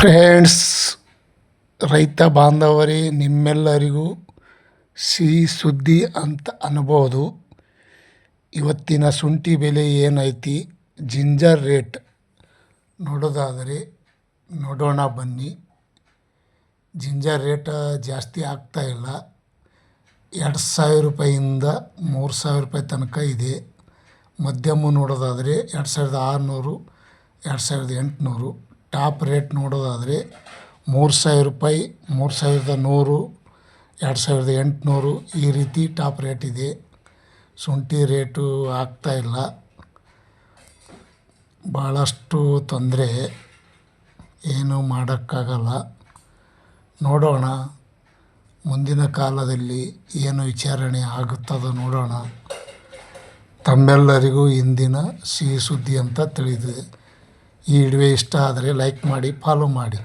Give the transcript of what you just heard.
Friends ರೈತ ಬಾಂಧವರೇ, ನಿಮ್ಮೆಲ್ಲರಿಗೂ ಸಿಹಿ ಸುದ್ದಿ ಅಂತ ಅನ್ಬೋದು. ಇವತ್ತಿನ ಶುಂಠಿ ಬೆಲೆ ಏನೈತಿ ಜಿಂಜರ್ ರೇಟ್. ನೋಡೋದಾದರೆ ನೋಡೋಣ ಬನ್ನಿ. ಜಿಂಜರ್ ರೇಟ್ ಜಾಸ್ತಿ ಆಗ್ತಾ ಇಲ್ಲ. ಎರಡು ಸಾವಿರ ರೂಪಾಯಿಂದ ಮೂರು ಸಾವಿರ ರೂಪಾಯಿ ತನಕ ಇದೆ. ಮಧ್ಯಮ ನೋಡೋದಾದರೆ ಎರಡು ಸಾವಿರದ ಆರುನೂರು, ಎರಡು ಸಾವಿರದ ಎಂಟುನೂರು. ಟಾಪ್ ರೇಟ್ ನೋಡೋದಾದರೆ ಮೂರು ಸಾವಿರ ರೂಪಾಯಿ, ಮೂರು ಸಾವಿರದ ನೂರು, ಎರಡು ಸಾವಿರದ ಎಂಟುನೂರು ಈ ರೀತಿ ಟಾಪ್ ರೇಟ್ ಇದೆ. ಶುಂಠಿ ರೇಟು ಆಗ್ತಾಯಿಲ್ಲ ಭಾಳಷ್ಟು ತೊಂದರೆ ಏನು ಮಾಡೋಕ್ಕಾಗಲ್ಲ. ನೋಡೋಣ. ಮುಂದಿನ ಕಾಲದಲ್ಲಿ ಏನು ವಿಚಾರಣೆ ಆಗುತ್ತದೋ ನೋಡೋಣ. ತಮ್ಮೆಲ್ಲರಿಗೂ ಇಂದಿನ ಸಿಹಿ ಸುದ್ದಿ ಅಂತ ತಿಳಿದಿದೆ. ಈ ವಿಡಿಯೋ ಇಷ್ಟ ಆದರೆ ಲೈಕ್ ಮಾಡಿ ಫಾಲೋ ಮಾಡಿ.